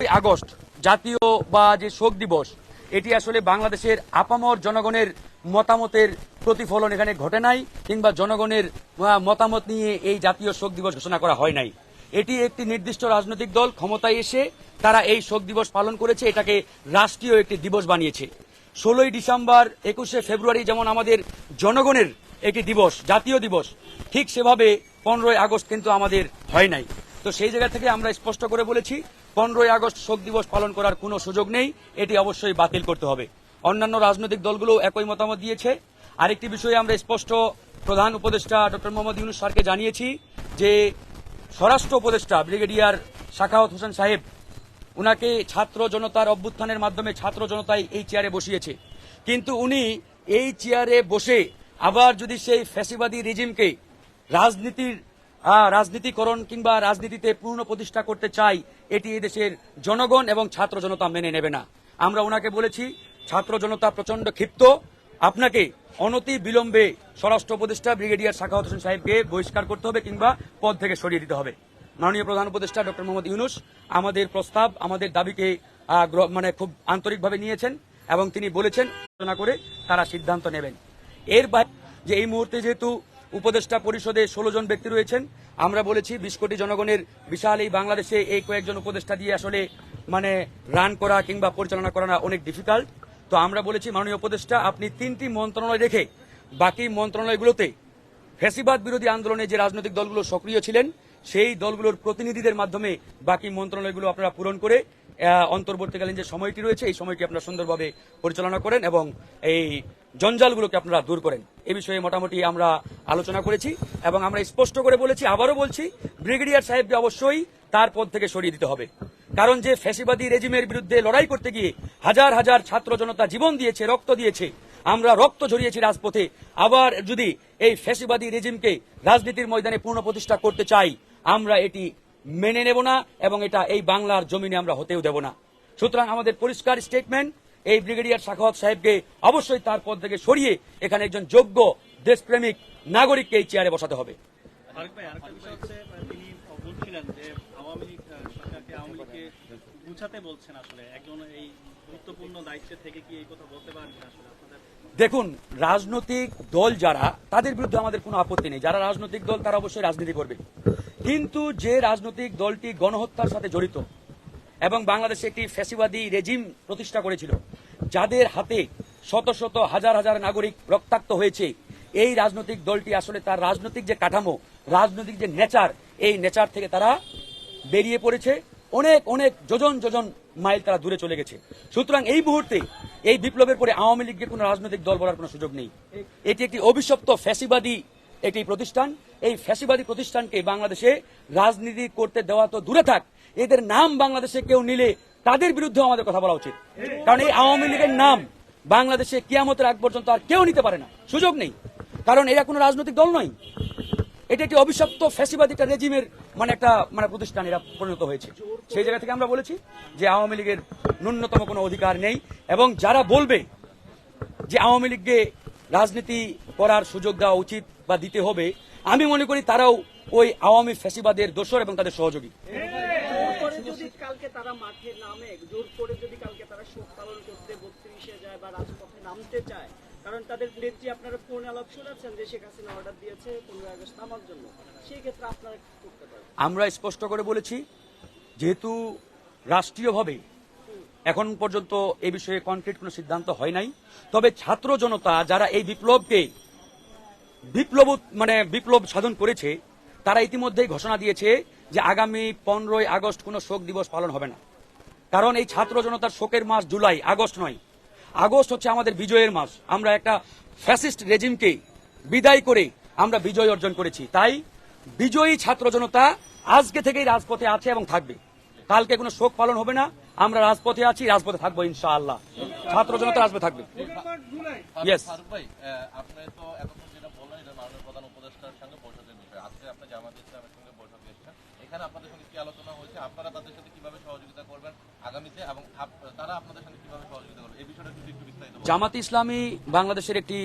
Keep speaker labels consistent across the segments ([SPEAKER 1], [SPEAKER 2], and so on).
[SPEAKER 1] August জাতীয় বা যে শোক দিবস, এটি আসলে বাংলাদেশের আপামর জনগণের মতামতের প্রতিফলন এখানে ঘটে নাই, কিংবা জনগণের মতামত নিয়ে এই জাতীয় শোক দিবস ঘোষণা করা হয় নাই। এটি একটি নির্দিষ্ট রাজনৈতিক দল ক্ষমতায় এসে তারা এই শোক দিবস পালন করেছে, এটাকে রাষ্ট্রীয় একটি দিবস বানিয়েছে। ষোলোই ডিসেম্বর একুশে ফেব্রুয়ারি যেমন আমাদের জনগণের একটি দিবস, জাতীয় দিবস, ঠিক সেভাবে পনেরোই আগস্ট কিন্তু আমাদের হয় নাই। তো সেই জায়গা থেকে আমরা স্পষ্ট করে বলেছি পনেরোই আগস্ট শোক দিবস পালন করার কোনো সুযোগ নেই, এটি অবশ্যই বাতিল করতে হবে। অন্যান্য রাজনৈতিক দলগুলো একই মতামত দিয়েছে। আরেকটি বিষয়ে আমরা স্পষ্ট প্রধান উপদেষ্টা ডক্টর মোহাম্মদ ইউনুস স্যারকে জানিয়েছি যে স্বরাষ্ট্র উপদেষ্টা ব্রিগেডিয়ার শাখাওয়াত হোসেন সাহেব উনাকে ছাত্র জনতার অভ্যুত্থানের মাধ্যমে ছাত্র জনতাই এই চেয়ারে বসিয়েছে। কিন্তু উনি এই চেয়ারে বসে আবার যদি সেই ফ্যাসিবাদী রেজিমকে রাজনীতির রাজনীতিকরণ কিংবা রাজনীতিতে পূর্ণ প্রতিষ্ঠা করতে চাই এটি দেশের জনগণ এবং ছাত্র জনতা মেনে নেবে না। আমরা ওনাকে বলেছি, ছাত্র জনতা প্রচণ্ড ক্ষিপ্ত। আপনাকে অনতি বিলম্বে স্বরাষ্ট্র উপদেষ্টা ব্রিগেডিয়ার শাখাওয়াত হোসেন সাহেবকে বহিষ্কার করতে হবে কিংবা পদ থেকে সরিয়ে দিতে হবে। মাননীয় প্রধান উপদেষ্টা ডক্টর মোহাম্মদ ইউনুস আমাদের প্রস্তাব, আমাদের দাবিকে মানে খুব আন্তরিকভাবে নিয়েছেন এবং তিনি বলেছেন, আলোচনা করে তারা সিদ্ধান্ত নেবেন। এর বাইরে যে এই মুহূর্তে যেহেতু উপদেষ্টা পরিষদে ষোলো জন ব্যক্তি রয়েছেন আমরা বলেছি বিশ কোটি জনগণের বিশাল এই বাংলাদেশে এই কয়েকজন উপদেষ্টা দিয়ে আসলে মানে রান করা কিংবা পরিচালনা করা অনেক ডিফিকাল্ট তো আমরা বলেছি মাননীয় উপদেষ্টা, আপনি তিনটি মন্ত্রণালয় রেখে বাকি মন্ত্রণালয়গুলোতে ফ্যাসিবাদ বিরোধী আন্দোলনে যে রাজনৈতিক দলগুলো সক্রিয় ছিলেন, সেই দলগুলোর প্রতিনিধিদের মাধ্যমে বাকি মন্ত্রণালয়গুলো আপনারা পূরণ করে অন্তর্বর্তীকালীন যে সময়টি রয়েছে, এই সময়টি আপনারা সুন্দরভাবে পরিচালনা করেন এবং এই জঞ্জালগুলোকে আপনারা দূর করেন। এ বিষয়ে মোটামুটি আমরা আলোচনা করেছি এবং আমরা স্পষ্ট করে বলেছি, আবারও বলছি, ব্রিগেডিয়ার সাহেবকে অবশ্যই তার পদ থেকে সরিয়ে দিতে হবে। কারণ যে ফ্যাসিবাদী রেজিমের বিরুদ্ধে লড়াই করতে গিয়ে হাজার হাজার ছাত্র জনতা জীবন দিয়েছে, রক্ত দিয়েছে, আমরা রক্ত ঝরিয়েছি রাজপথে। আবার যদি এই ফ্যাসিবাদী রেজিমকে রাজনীতির ময়দানে পূর্ণ প্রতিষ্ঠা করতে চাই, আমরা এটি মেনে নেব না এবং এটা এই বাংলার জমিনে আমরা হতেও দেব না। সুতরাং আমাদের পরিষ্কার স্টেটমেন্ট এই ব্রিগেডিয়ার শাখাওয়াত সাহেবকে অবশ্যই তার পদ থেকে সরিয়ে এখানে একজন যোগ্য দেশপ্রেমিক নাগরিককে এই চেয়ারে বসাতে হবে। দেখুন রাজনৈতিক দল যারা তাদের বিরুদ্ধে আমাদের কোনো আপত্তি নেই। যারা রাজনৈতিক দল তারা অবশ্যই রাজনীতি করবে। কিন্তু যে রাজনৈতিক দলটি গণহত্যার সাথে জড়িত এবং বাংলাদেশে একটি ফ্যাসিবাদী রেজিম প্রতিষ্ঠা করেছিল, যাদের হাতে শত শত হাজার হাজার নাগরিক রক্তাক্ত হয়েছে, এই রাজনৈতিক দলটি আসলে তার রাজনৈতিক যে কাঠামো, রাজনৈতিক যে নেচার, এই নেচার থেকে তারা বেরিয়ে পড়েছে। অনেক অনেক, যোজন যোজন মাইল তারা দূরে চলে গেছে। সুতরাং এই মুহূর্তে এই বিপ্লবের পরে আওয়ামী লীগকে কোনো রাজনৈতিক দল বলার কোনো সুযোগ নেই। এটি একটি অভিশপ্ত ফ্যাসিবাদী একটি প্রতিষ্ঠান, এই ফ্যাসিবাদী প্রতিষ্ঠানকে বাংলাদেশে রাজনীতি করতে দেওয়া তো দূরে থাক, এদের নাম বাংলাদেশে কেউ নিলে তাদের বিরুদ্ধে আমাদের কথা বলা উচিত। কারণ এই আওয়ামী লীগের নাম বাংলাদেশে কিয়ামতের আগ পর্যন্ত আর কেউ নিতে পারে না। সুযোগ নেই। কারণ এরা কোনো রাজনৈতিক দল নয়। এটা একটি অভিশপ্ত ফ্যাসিবাদী একটা রেজিমের মানে একটা মানে প্রতিষ্ঠান এরা পরিণত হয়েছে। সেই জায়গা থেকে আমরা বলেছি যে আওয়ামী লীগের ন্যূনতম কোনো অধিকার নেই এবং যারা বলবে যে আওয়ামী লীগকে রাজনীতি করার সুযোগ দেওয়া উচিত বা দিতে হবে। আমি মনে করি তারাও ওই আওয়ামী ফ্যাসিবাদের দোসর এবং তাদের সহযোগী।
[SPEAKER 2] যদি কালকে তারা মাঠে নামে জোর করে যদি কালকে তারা শোক করতে বত্রিশে যায় বা রাজপথে নামতে চায় কারণ তাদের নেত্রী আপনারা ফোন আলাপ শুনেছেন যে শেখ হাসিনা অর্ডার দিয়েছে পনেরোই আগস্ট নামার জন্য সেই ক্ষেত্রে আপনারা কি করতে পারেন
[SPEAKER 1] আমরা স্পষ্ট করে বলেছি যেহেতু রাষ্ট্রীয়ভাবে এখন পর্যন্ত এই বিষয়ে কনক্রিট কোনো সিদ্ধান্ত হয় নাই। তবে ছাত্র জনতা যারা এই বিপ্লবকে বিপ্লব মানে বিপ্লব সাধন করেছে, তারা ইতিমধ্যেই ঘোষণা দিয়েছে যে আগামী পনেরোই আগস্ট কোনো শোক দিবস পালন হবে না। কারণ এই ছাত্র জনতার শোকের মাস জুলাই, আগস্ট নয়। আগস্ট হচ্ছে আমাদের বিজয়ের মাস। আমরা একটা ফ্যাসিস্ট রেজিমকে বিদায় করে আমরা বিজয় অর্জন করেছি। তাই বিজয়ী ছাত্র জনতা আজকে থেকেই রাজপথে আছে এবং থাকবে। কালকে কোনো শোক পালন হবে না। আমরা রাজপথে আছি রাজপথে থাকব ইনশাআল্লাহ। ছাত্র জনতা রাজপথে থাকবে। Yes.
[SPEAKER 3] ফারুক ভাই আহ, আপনি তো এতক্ষণ যেটা বললেন এটা মাননীয় প্রধান উপদেষ্টার সঙ্গে বৈঠকের বিষয়। আজকে আপনি জামাত ইসলামের সঙ্গে বৈঠকে এসেছেন। এখানে আপনাদের সঙ্গে কি আলোচনা হয়েছে? আপনারা তাদের সাথে কীভাবে সহযোগিতা করবেন আগামীতে? এবং তারা আপনাদের সঙ্গে কীভাবে সহযোগিতা করবে? এই বিষয়টা যদি একটু বিস্তারিত
[SPEAKER 1] জামাত ইসলামী বাংলাদেশের একটি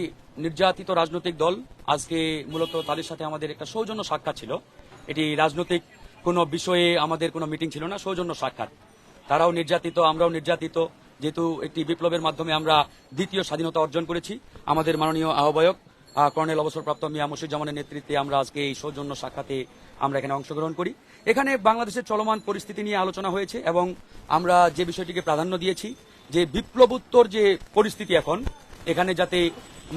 [SPEAKER 1] নির্যাতিত রাজনৈতিক দল। আজকে মূলত তাদের সাথে আমাদের একটা সৌজন্য সাক্ষাৎ ছিল। এটি রাজনৈতিক কোনো বিষয়ে আমাদের কোনো মিটিং ছিল না সৌজন্য সাক্ষাৎ। তারাও নির্যাতিত, আমরাও নির্যাতিত। যেহেতু একটি বিপ্লবের মাধ্যমে আমরা দ্বিতীয় স্বাধীনতা অর্জন করেছি, আমাদের মাননীয় আহ্বায়ক কর্নেল অবসরপ্রাপ্ত মিয়া মুর্শিদুজ্জামানের নেতৃত্বে আমরা আজকে এই সৌজন্য সাক্ষাতে আমরা এখানে অংশগ্রহণ করি। এখানে বাংলাদেশের চলমান পরিস্থিতি নিয়ে আলোচনা হয়েছে এবং আমরা যে বিষয়টিকে প্রাধান্য দিয়েছি, যে বিপ্লবোত্তর যে পরিস্থিতি এখন, এখানে যাতে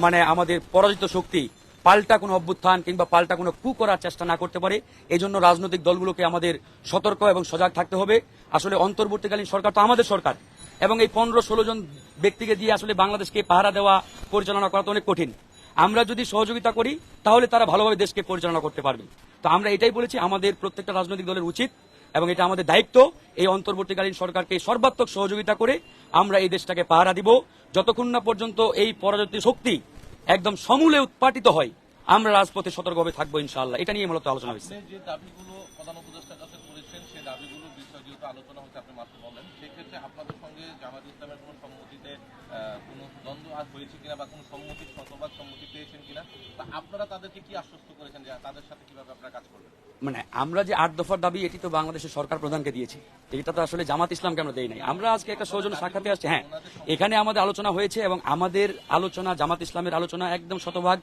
[SPEAKER 1] মানে আমাদের পরাজিত শক্তি পাল্টা কোনো অভ্যুত্থান কিংবা পাল্টা কোনো কু করার চেষ্টা না করতে পারে। এই জন্য রাজনৈতিক দলগুলোকে আমাদের সতর্ক এবং সজাগ থাকতে হবে। আসলে অন্তর্বর্তীকালীন সরকার তো আমাদের সরকার। এবং এই পনেরো ষোলো জন ব্যক্তিকে দিয়ে আসলে বাংলাদেশকে পাহারা দেওয়া, পরিচালনা করা তো অনেক কঠিন। আমরা যদি সহযোগিতা করি, তাহলে তারা ভালোভাবে দেশকে পরিচালনা করতে পারবে। তো আমরা এটাই বলেছি, আমাদের প্রত্যেকটা রাজনৈতিক দলের উচিত এবং এটা আমাদের দায়িত্ব। এই অন্তর্বর্তীকালীন সরকারকে সর্বাত্মক সহযোগিতা করে আমরা এই দেশটাকে পাহারা দিব। যতক্ষণ না পর্যন্ত এই পরাজিত শক্তি একদম সমূলে উৎপাটিত হয়। আমরা রাজপথে সতর্কভাবে থাকব ইনশাআল্লাহ। এটা নিয়ে মূলত আলোচনা হয়েছে।
[SPEAKER 3] আলোচনা হচ্ছে, আপনি মাত্র বলেন, সেক্ষেত্রে আপনাদের সঙ্গে জামাত ইসলামের দ্বন্দ্ব হয়েছে কিনা বা কোনো সম্মতি, শতভাগ সম্মতি পেয়েছেন কিনা, তা আপনারা তাদেরকে কি আশ্বস্ত করেছেন যে তাদের সাথে কীভাবে আপনারা কাজ করবেন?
[SPEAKER 1] মানে আমরা যে আট দফার দাবি, এটি তো বাংলাদেশের সরকার প্রধানকে দিয়েছি। এটা তো আসলে জামাত ইসলামকে আমরা দেই নাই। আমরা আজকে একটা সৌজন্য সাক্ষাতে আসছি। হ্যাঁ এখানে আমাদের আলোচনা হয়েছে এবং আমাদের আলোচনা, জামাত ইসলামের আলোচনা একদম শতভাগ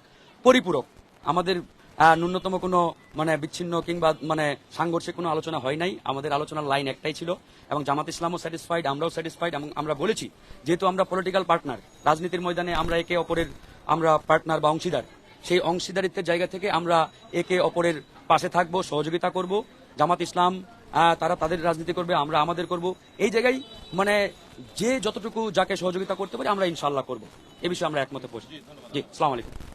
[SPEAKER 1] পরিপূরক। আমাদের ন্যূনতম কোনো মানে বিচ্ছিন্ন কিংবা মানে সাংঘর্ষিক কোনো আলোচনা হয় নাই। আমাদের আলোচনার লাইন একটাই ছিল। এবং জামাত ইসলামও স্যাটিসফাইড আমরাও স্যাটিসফাইড এবং আমরা বলেছি, যেহেতু আমরা পলিটিক্যাল পার্টনার রাজনীতির ময়দানে আমরা একে অপরের, আমরা পার্টনার বা অংশীদার। সেই অংশীদারিত্বের জায়গা থেকে আমরা একে অপরের পাশে থাকব, সহযোগিতা করব। জামাত ইসলাম তারা তাদের রাজনীতি করবে, আমরা আমাদের করব। এই জায়গায় মানে যে যতটুকু যাকে সহযোগিতা করতে পারে, আমরা ইনশাল্লাহ করব। এ বিষয়ে আমরা একমতে পড়ছি জি সালাম আলাইকুম।